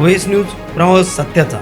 Voice news प्रवास सत्याचा.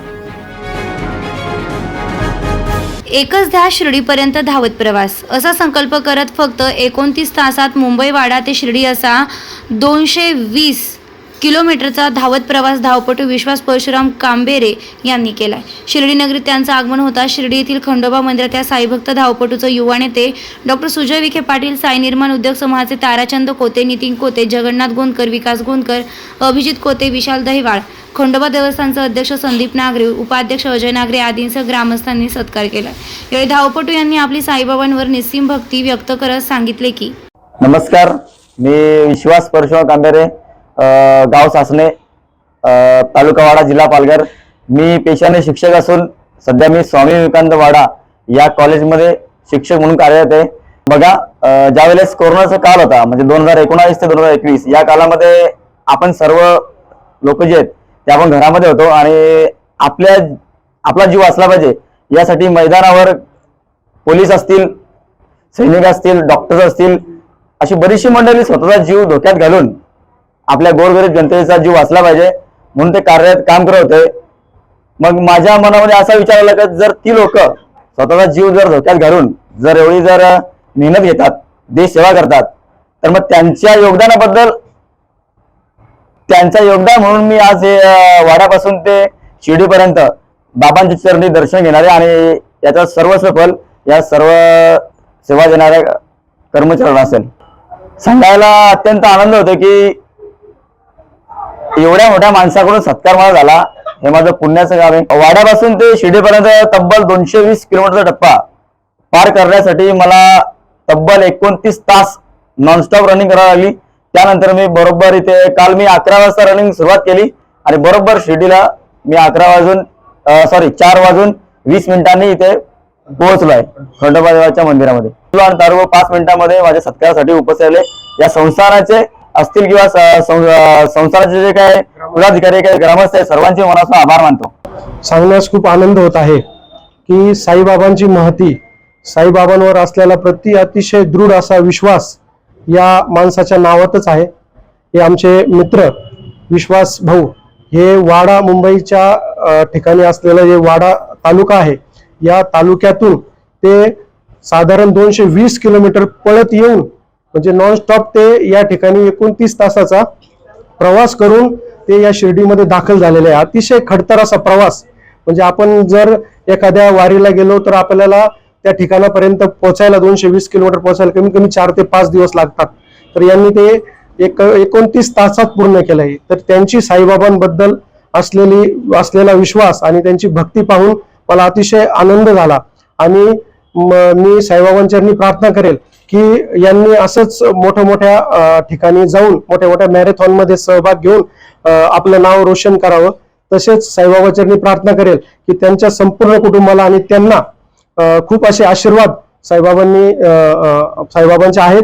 एकच ध्या शिर्डीपर्यंत धावत प्रवास. असा संकल्प करत फक्त एकोणतीस तासात मुंबई वाडा ते शिर्डी असा दोनशे वीस किलोमीटरचा धावत प्रवास धावपटू विश्वास परशुराम कांबेरे यांनी केलाय. शिर्डी नगरीत त्यांचं आगमन होता. शिर्डी येथील खंडोबा मंदिरात या साईभक्त धावपटूचं युवा नेते डॉक्टर सुजय विखे पाटील साई निर्माण उद्योग समूहाचे ताराचंद कोते नितीन कोते जगन्नाथ गोंदकर विकास गोंदकर अभिजित कोते विशाल दहिवाळ खंडोबा देवस्थानचे अध्यक्ष संदीप नागरे उपाध्यक्ष अजय नागरे आदींसह ग्रामस्थांनी सत्कार केला. यावेळी धावपटू यांनी आपली साईबाबांवर निस्सीम भक्ती व्यक्त करत सांगितले की नमस्कार. मी विश्वास परशुराम कांबेरे गाव सासणे तालुका वाडा जिल्हा पालघर. मी पेशाने शिक्षक असून सध्या मी स्वामी विवेकानंद वाडा या कॉलेजमध्ये शिक्षक म्हणून कार्यरत आहे. बघा ज्यावेळेस कोरोनाचा काल होता म्हणजे दोन हजार एकोणावीस ते दोन हजार एकवीस या काळामध्ये आपण सर्व लोक जे आहेत ते आपण घरामध्ये होतो आणि आपल्या आपला जीव असला पाहिजे. यासाठी मैदानावर पोलीस असतील सैनिक असतील डॉक्टर्स असतील अशी बरीचशी मंडळी स्वतःचा जीव धोक्यात घालून आपल्या गोरगरीब जनतेचा जीव वाचला पाहिजे. म्हणून ते कार्यात काम करत होते. मग माझ्या मनामध्ये असा विचार आला की जर ती लोक स्वतःचा जीव जर धोक्यात घालून जर एवढी जर मेहनत घेतात देश सेवा करतात तर मग त्यांच्या योगदानाबद्दल त्यांचा योगदान म्हणून मी आज हे वाड्यापासून ते शिर्डीपर्यंत बाबांच्या चरणी दर्शन घेणारे आणि याचा सर्वस्व फल या सर्व सेवा देणाऱ्या कर्मचाऱ्यांना असेल. सांगायला अत्यंत आनंद होतो की एवढ्या मोठ्या माणसाकडून सत्कार मला झाला. हे माझं पुण्याचं काम आहे. वाड्यापासून ते शिर्डीपर्यंत तब्बल दोनशे वीस किलोमीटरचा टप्पा पार करण्यासाठी मला तब्बल एकोणतीस तास नॉनस्टॉप रनिंग करावी लागली. त्यानंतर मी बरोबर इथे काल मी अकरा वाजता रनिंग सुरुवात केली आणि बरोबर शिर्डीला मी अकरा वाजून सॉरी चार वाजून वीस मिनिटांनी इथे पोहोचलो आहे खंडोबा देवाच्या मंदिरामध्ये. आणि पाच मिनिटांमध्ये माझ्या सत्कारासाठी उपस्थित आले या संस्थानाचे असतील किंवा सं- संस्थानाचे जे काय पदाधिकारी काय ग्रामस्थ आहे सर्वांचे मनापासून आभार मानतो. सांगण्यास खूप आनंद होत आहे की साईबाबांची महती साईबाबांवर असलेला प्रति अतिशय दृढ असा विश्वास या माणसाच्या नावातच आहे. हे आमचे मित्र विश्वास भाऊ हे वाडा मुंबईच्या ठिकाणी असलेला जे वाडा तालुका आहे या तालुक्यातून ते साधारण दोनशे वीस किलोमीटर पळत येऊन म्हणजे नॉनस्टॉप ते या ठिकाणी एकोणतीस तासाचा प्रवास करून ते या शिर्डीमध्ये दाखल झालेले आहे. अतिशय खडतर असा प्रवास. म्हणजे आपण जर एखाद्या वारीला गेलो तर आपल्याला त्या ठिकाणापर्यंत पोहोचायला दोनशे वीस किलोमीटर पोहोचायला कमी कमी चार ते पाच दिवस लागतात. तर यांनी ते एक एकोणतीस तासात पूर्ण केलं आहे. तर त्यांची साईबाबांबद्दल असलेली असलेला विश्वास आणि त्यांची भक्ती पाहून मला अतिशय आनंद झाला. आणि मी साईबाबांच्या प्रार्थना करेल. की यांनी असंच मोठ्या मोठ्या ठिकाणी जाऊन मोठ्या मोठ्या मॅरेथॉनमध्ये सहभाग घेऊन आपलं नाव रोशन करावं. तसेच साईबाबा प्रार्थना करेल की त्यांच्या संपूर्ण कुटुंबाला आणि त्यांना खूप असे आशीर्वाद साईबाबांनी साईबाबांचे आहेत.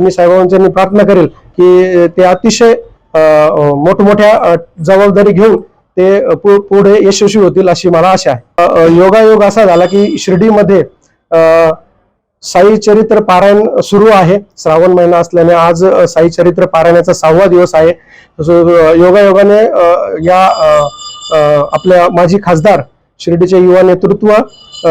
मी साईबाबांच्या प्रार्थना करेल की ते अतिशय मोठमोठ्या जबाबदारी घेऊन ते पु- पुढे यशस्वी होतील अशी मला आशा आहे. योगायोग असा झाला की शिर्डीमध्ये साई चरित्र पारायण सुरू आहे. श्रावण महिना असल्याने आज साई चरित्र पारायणाचा सहावा दिवस आहे. योगायोगाने या आपल्या माजी खासदार शिर्डीचे युवा नेतृत्व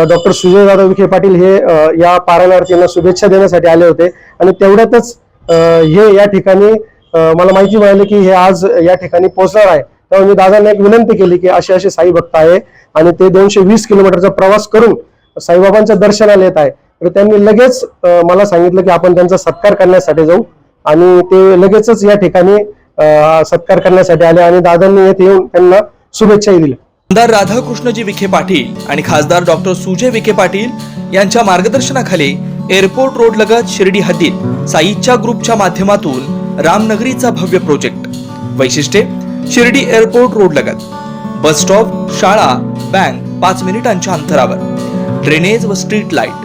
डॉक्टर सुजय जाधव विखे पाटील हे या पारायणार्थींना शुभेच्छा देण्यासाठी आले होते. आणि तेवढ्यातच हे या ठिकाणी मला माहिती मिळाली की हे आज या ठिकाणी पोहोचणार आहे. त्यामुळे मी दादांना एक विनंती केली की असे असे साई भक्त आहे आणि ते दोनशे वीस किलोमीटरचा प्रवास करून साईबाबांच्या दर्शनाला येत आहे. तर त्यांनी लगेच मला सांगितलं की आपण त्यांचा सत्कार करण्यासाठी जाऊ. आणि ते लगेचच या ठिकाणी सत्कार करण्यासाठी आले आणि दादांनी येथे येऊन त्यांना शुभेच्छाही दिल्या. आमदार राधाकृष्णजी विखे पाटील आणि खासदार डॉक्टर सुजय विखे पाटील यांच्या मार्गदर्शनाखाली एअरपोर्ट रोड लगत शिर्डी हद्दीत साईच्या ग्रुपच्या माध्यमातून रामनगरीचा भव्य प्रोजेक्ट. वैशिष्ट्ये शिर्डी एअरपोर्ट रोड लगत. बस स्टॉप शाळा बँक पाच मिनिटांच्या अंतरावर. ड्रेनेज व स्ट्रीट लाइट.